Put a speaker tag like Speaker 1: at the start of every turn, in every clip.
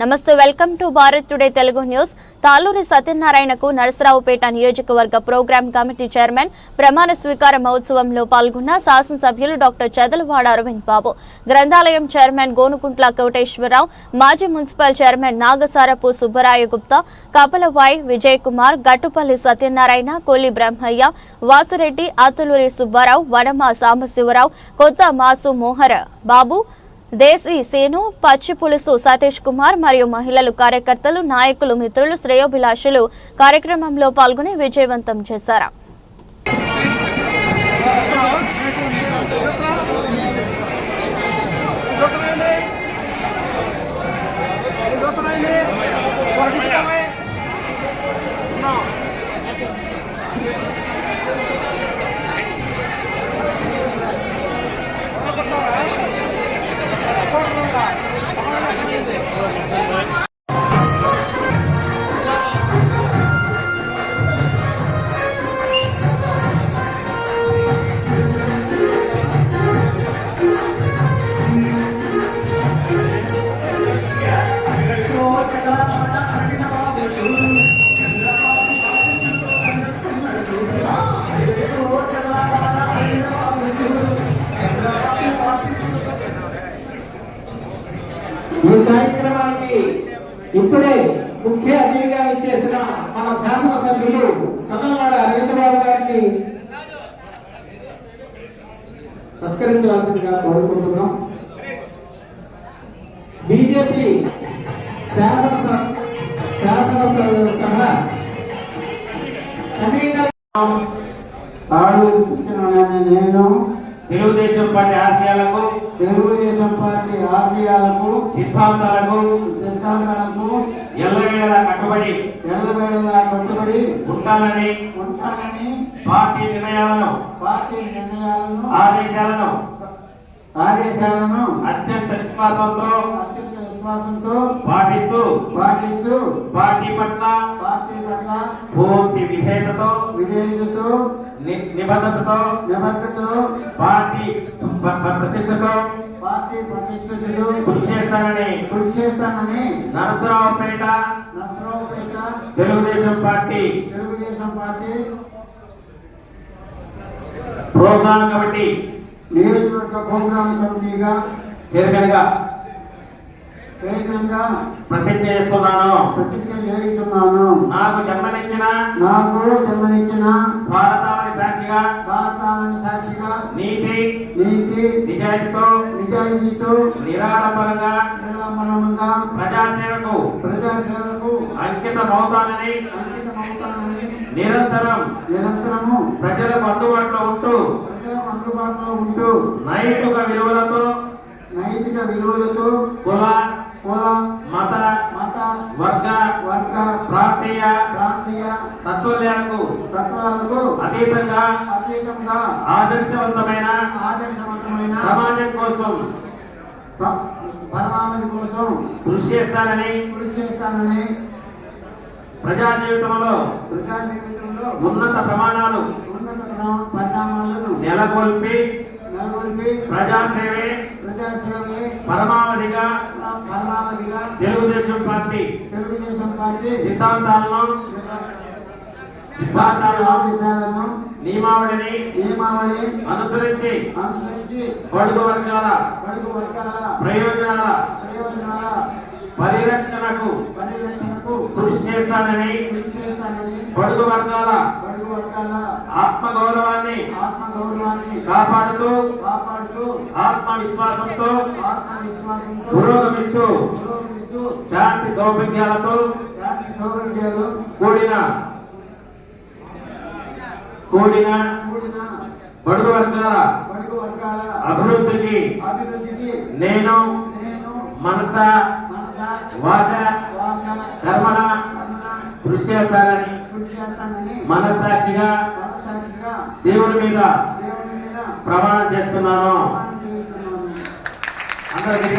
Speaker 1: నమస్తే welcome to Bharat today Telugu news. Taluri సత్యనారాయణకు Narasaraopet నియోజకవర్గ programme committee chairman ప్రమాణ స్వీకార మహోత్సవంలో పాల్గొన్న శాసనసభ్యులు డాక్టర్ చదలవాడ అరవింద్ బాబు. గ్రంథాలయం చైర్మన్ గోనుకుంట్ల కోటేశ్వరరావు మాజీ మున్సిపల్ చైర్మన్ నాగసారపు సుబ్బరాయ గుప్తా కపలవాయ్ విజయ్ కుమార్ గట్టుపల్లి సత్యనారాయణ కోలి బ్రహ్మయ్య వాసురెడ్డి అతులూరి సుబ్బారావు వనమా సాంబశివరావు కొత్త మాసు మోహర బాబు దేశీ సేను పచ్చి పులుసు సతీష్ కుమార్ మరియు మహిళలు కార్యకర్తలు నాయకులు మిత్రులు శ్రేయోభిలాషులు కార్యక్రమంలో పాల్గొని విజయవంతం చేశారు.
Speaker 2: ఇప్పుడే ముఖ్య అతిథిగా ఇచ్చేసిన మన శాసనసభ్యులు చందనవాడ అరవింద్ బాబు గారిని సత్కరించవలసిందిగా కోరుకుంటున్నాం. బీజేపీ శాసన శాసనసభ కన్వీనర్
Speaker 3: తాడు సత్యనారాయణ నేను
Speaker 4: తెలుగుదేశం పార్టీ ఆశయాలకు
Speaker 3: తెలుగుదేశం పార్టీ ఆశయాలకు
Speaker 4: సిద్ధాంతాలకు
Speaker 3: సిద్ధాంతాలకు
Speaker 4: ఎల్లవేళలా కట్టుబడి
Speaker 3: ఎల్లవేళలా కట్టుబడి
Speaker 4: ఉంటానని
Speaker 3: ఉంటానని
Speaker 4: పార్టీ నిర్ణయాలను
Speaker 3: పార్టీ నిర్ణయాలను
Speaker 4: ఆదేశాలను
Speaker 3: ఆదేశాలను
Speaker 4: అత్యంత విశ్వాసంతో
Speaker 3: అత్యంత విశ్వాసంతో
Speaker 4: పాటిస్తూ
Speaker 3: పాటిస్తూ
Speaker 4: పార్టీ పట్ల
Speaker 3: పార్టీ పట్ల
Speaker 4: పూర్తి విధేయతతో
Speaker 3: విధేయతతో
Speaker 4: ని- నిబద్ధతతో
Speaker 3: నిబద్ధతో
Speaker 4: పార్టీ ప్రతిష్టతో
Speaker 3: పార్టీ ప్రతిష్టతో
Speaker 4: కృషి చేస్తానని
Speaker 3: కృషి చేస్తానని
Speaker 4: Narasaraopet
Speaker 3: Narasaraopet
Speaker 4: Telugu Desam party
Speaker 3: Telugu Desam party
Speaker 4: program committee
Speaker 3: నియోజకవర్గ ప్రోగ్రాం కమిటీగా చైర్మన్గా చైర్మన్గా
Speaker 4: ప్రతిజ్ఞ చేస్తున్నాను.
Speaker 3: ప్రతిజ్ఞ చేస్తున్నాను
Speaker 4: నాకు జన్మనిచ్చిన
Speaker 3: నాకు జన్మనిచ్చిన
Speaker 4: నిరాడంబరంగా
Speaker 3: నిరామరణంగా
Speaker 4: ప్రజాసేవకు
Speaker 3: ప్రజాసేవకు
Speaker 4: అంకితమవుతానని
Speaker 3: అంకితమవుతానని
Speaker 4: నిరంతరం
Speaker 3: నిరంతరము
Speaker 4: ప్రజలకు అందుబాటులో ఉంటూ
Speaker 3: ప్రజలకు అందుబాటులో ఉంటూ
Speaker 4: నైతిక విలువలతో
Speaker 3: నైతిక విలువలతో పరమావధి కోసం
Speaker 4: కృషి చేస్తానని
Speaker 3: కృషి చేస్తానని
Speaker 4: ప్రజా జీవితంలో
Speaker 3: ప్రజా జీవితంలో
Speaker 4: ఉన్నత ప్రమాణాలు
Speaker 3: ఉన్నత ప్ర- పరిణామాలను
Speaker 4: నెలకొల్పి
Speaker 3: నెలకొల్పి
Speaker 4: ప్రజాసేవే
Speaker 3: ప్రజాసేవే
Speaker 4: పరమావధిగా
Speaker 3: పరమావధిగా
Speaker 4: తెలుగుదేశం పార్టీ
Speaker 3: తెలుగుదేశం పార్టీ
Speaker 4: సిద్ధాంతాలను సిద్ధాంతాలను నియమావళిని
Speaker 3: నియమావళి
Speaker 4: అనుసరించి
Speaker 3: అనుసరించి
Speaker 4: బడుగు వర్గాల
Speaker 3: బడుగు వర్గాల
Speaker 4: ప్రయోజనాల
Speaker 3: ప్రయోజనాల
Speaker 4: పరిరక్షణకు
Speaker 3: పరిరక్షణకు
Speaker 4: కృషి చేస్తానని
Speaker 3: కృషి చేస్తానని
Speaker 4: బడుగు వర్గాల
Speaker 3: బడుగు వర్గాల
Speaker 4: ఆత్మగౌరవాన్ని
Speaker 3: ఆత్మగౌరవాన్ని
Speaker 4: కాపాడుతూ
Speaker 3: కాపాడుతూ
Speaker 4: ఆత్మవిశ్వాసంతో
Speaker 3: ఆత్మవిశ్వాసంతో
Speaker 4: పురోగమిస్తూ
Speaker 3: పురోగమిస్తూ
Speaker 4: శాంతి సౌభాగ్యాలతో
Speaker 3: జాతి సౌకర్యాలు
Speaker 4: కూడిన కూడిన
Speaker 3: కూడిన
Speaker 4: బడుగు వర్గాల
Speaker 3: బడుగు వర్గాల
Speaker 4: అభివృద్ధికి
Speaker 3: అభివృద్ధికి
Speaker 4: నేను
Speaker 3: నేను
Speaker 4: మనస
Speaker 3: మనస
Speaker 4: వాచ
Speaker 3: వాచ
Speaker 4: కర్మణ కృషి చేస్తానని
Speaker 3: కృషి చేస్తానని
Speaker 4: మనస్సాక్షిగా
Speaker 3: మనసాక్షిగా
Speaker 4: దేవుని మీద
Speaker 3: దేవుని మీద
Speaker 4: ప్రమాణం చేస్తున్నాను. అందరికీ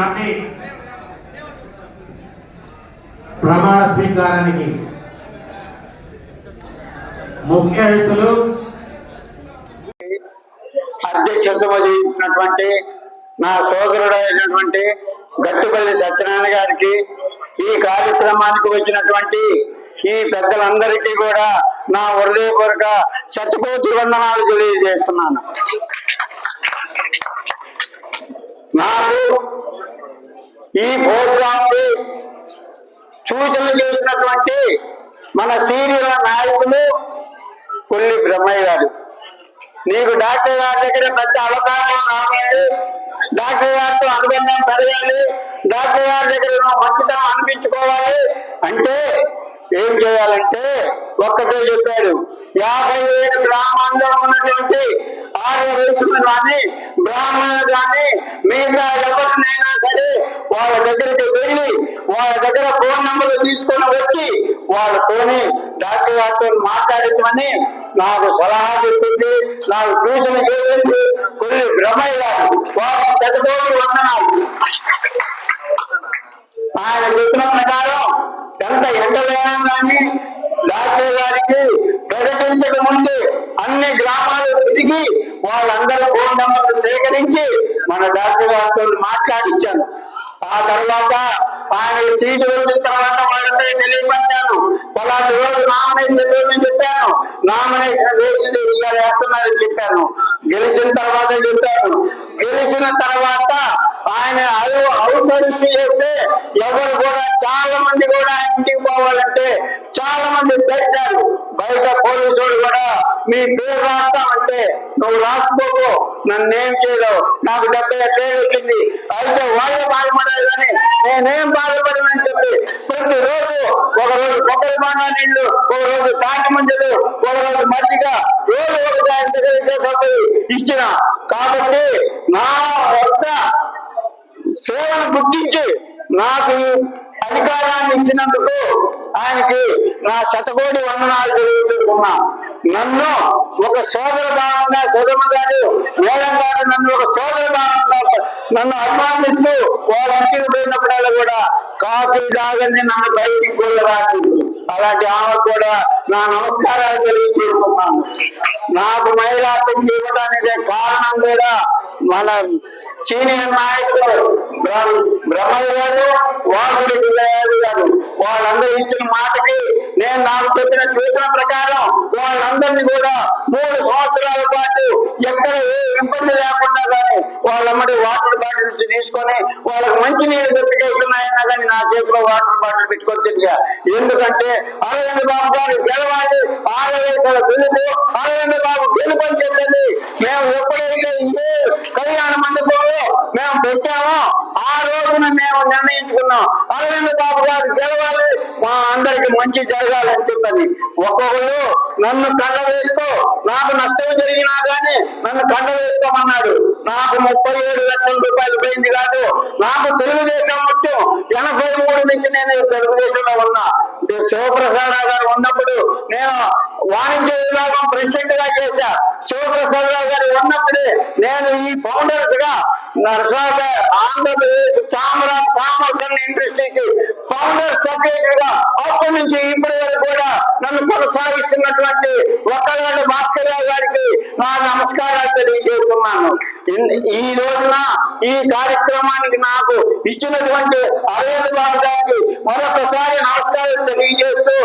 Speaker 4: గట్టిగా ప్రమాణ స్వీకారానికి ముఖ్య అతిథులు.
Speaker 5: అధ్యక్షత వహించినటువంటి నా సోదరుడు అయినటువంటి గట్టుపల్లి సత్యనారాయణ గారికి ఈ కార్యక్రమానికి వచ్చినటువంటి ఈ పెద్దలందరికీ కూడా నా హృదయపూర్వక శతకోటి వందనాలు తెలియజేస్తున్నాను. నాకు ఈ ప్రోగ్రామ్ సూచనలు చేసినటువంటి మన సీనియర్ నాయకులు కొల్లి బ్రహ్మయ్య గారు. నీకు డాక్టర్ గారి దగ్గర పెద్ద అవకాశం రావాలి డాక్టర్ గారితో అనుబంధం పెరగాలి. డాక్టర్ గారి దగ్గర మంచితనం అనిపించుకోవాలి. అంటే ఏం చేయాలంటే ఒక్కటే చెప్పాడు. యాభై ఏడు గ్రామాల్లో ఉన్నటువంటి ఆర్య వయసులు కానీ బ్రాహ్మణులు కానీ మిగతా ఎవరినైనా సరే వాళ్ళ దగ్గరికి వెళ్ళి వాళ్ళ దగ్గర ఫోన్ నెంబర్లు తీసుకొని వచ్చి వాళ్ళతోని డాక్టర్ గారితో మాట్లాడించమని నాకు సలహా చెప్పింది నాకు సూచన చేసింది. కొన్ని బ్రహ్మయ్య గారు వారి శతకోటి వందనాలు. ఆయన చెప్పిన ప్రకారం ఎంత ఎండలైనా కానీ డాక్టర్ గారికి ప్రకటించక ముందే అన్ని గ్రామాలు తిరిగి వాళ్ళందరూ ఫోన్ నెంబర్లు సేకరించి మన డాక్టర్ గారితో మాట్లాడించాను ఆ తర్వాత ఆయన సీటు వచ్చిన తర్వాత వాళ్ళందరికీ తెలియపరిచాను. పలాంటి రోజు నామినేషన్ వేయమని చెప్పాను. నామినేషన్ వేసి ఇలా వేస్తున్నారని చెప్పాను. గెలిచిన తర్వాత చెప్పాను. గెలిచిన తర్వాత ఆయన అవు- అవసరించి చేస్తే ఎవరు కూడా చాలా మంది కూడా ఆయన పోవాలంటే చాలా మంది పెట్టారు. బయట పోలీసులు కూడా మీ పేరు రాస్తామంటే నువ్వు రాసుకోకు నన్ను ఏం చేయలేవు. నాకు డెబ్బై పేరు వచ్చింది. అయితే వాళ్ళే బాధపడాలి కానీ నేనేం బాధపడమని చెప్పి ప్రతిరోజు ఒక రోజు కొబ్బరి బాగా నీళ్ళు ఒక రోజు తాటి మంజలు ఒక రోజు మజ్జిగ రోజు ఒకటి దాని దగ్గర ఇచ్చిన. కాబట్టి నా వద్ద సేవను గుర్తించి నాకు అధికారాన్ని ఇచ్చినందుకు ఆయనకి నా శతకోటి వందనాలు తెలియజేస్తున్నా. నన్ను ఒక సోదర భావంగా సుధమ గారు వేలం గారు నన్ను ఒక సోదర భావంగా నన్ను అభిమానిస్తూ వాళ్ళ ఇంటికి పోయినప్పుడల్లా కూడా కాఫీ తాగని నన్ను బయటికి పోయేవాడు అలాంటి ఆమె కూడా నా నమస్కారాలు తెలియజేస్తున్నాను నాకు మహిళా శక్తి ఇవ్వడానికి కారణం కూడా మన సీనియర్ నాయకులు బ్రహ్మయ్య గారు వాసుడు పిల్లయ్య గారు వాళ్ళందరూ ఇచ్చిన మాటకి నేను నాకు చెప్పిన సూచన ప్రకారం వాళ్ళందరినీ కూడా మూడు సంవత్సరాల పాటు ఎక్కడ ఏ ఇబ్బంది లేకుండా కానీ వాళ్ళమ్మడి వాటర్ బాటిల్స్ తీసుకొని వాళ్ళకి మంచి నీళ్ళు దొరికేస్తున్నాయన్నా కానీ నా చేతిలో వాటర్ బాటిల్ పెట్టుకొని తిరిగా. ఎందుకంటే అరవింద్ బాబు గారు గెలవాలి ఆరవేశాల గెలుపు అరవింద్ బాబు గెలుపు అని మేము ఎప్పుడైతే ఏ కళ్యాణ మండపంలో మేము పెట్టామో మేము నిర్ణయించుకున్నాం. అరవింద్ బాబు గారు గెలవాలి మా అందరికి మంచి జరగాలని చెప్పని ఒక్కొక్కరు నన్ను కండ వేసుకో నాకు నష్టం జరిగినా గానీ నన్ను కండ వేసుకోమన్నాడు. నాకు ముప్పై ఏడు లక్షల రూపాయలు పోయింది కాదు నాకు తెలుగుదేశం ముఖ్యం ఎనభై మూడు నుంచి నేను తెలుగుదేశంలో ఉన్నా. శివప్రసాద్ గారు ఉన్నప్పుడు నేను వాణిజ్య విభాగం ప్రెసిడెంట్గా చేశా. శివప్రసాద్ రావు గారు ఉన్నప్పుడే నేను ఈ ఫౌండర్స్గా నర్సాద ఆంధ్రప్రదేశ్ చామరా కామర్స్ ఇండస్ట్రీకి ఫౌండర్ సెక్రటరీ గా అప్పటి నుంచి ఇప్పటి వరకు కూడా నన్ను కొనసాగిస్తున్నటువంటి ఒక్కగంట భాస్కర్ గారికి నా నమస్కారాలు తెలియజేస్తున్నాను. ఈ రోజున ఈ కార్యక్రమానికి నాకు ఇచ్చినటువంటి అరవింద్ బాబు గారికి మరొకసారి నమస్కారం తెలియజేస్తూ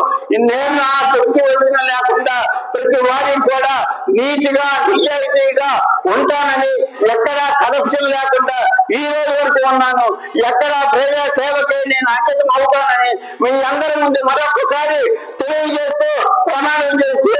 Speaker 5: నేను ఆ శక్తి వచ్చిన లేకుండా ప్రతి వారికి కూడా నీతిగా నిజాయితీగా ఉంటానని ఎక్కడా కరప్షన్ లేకుండా ఈ రోజు వరకు ఉన్నాను. ఎక్కడా ప్రజా సేవకి నేను అంకితం అవుతానని మీ అందరి ముందు మరొకసారి తెలియజేస్తూ ప్రమాణం చేస్తూ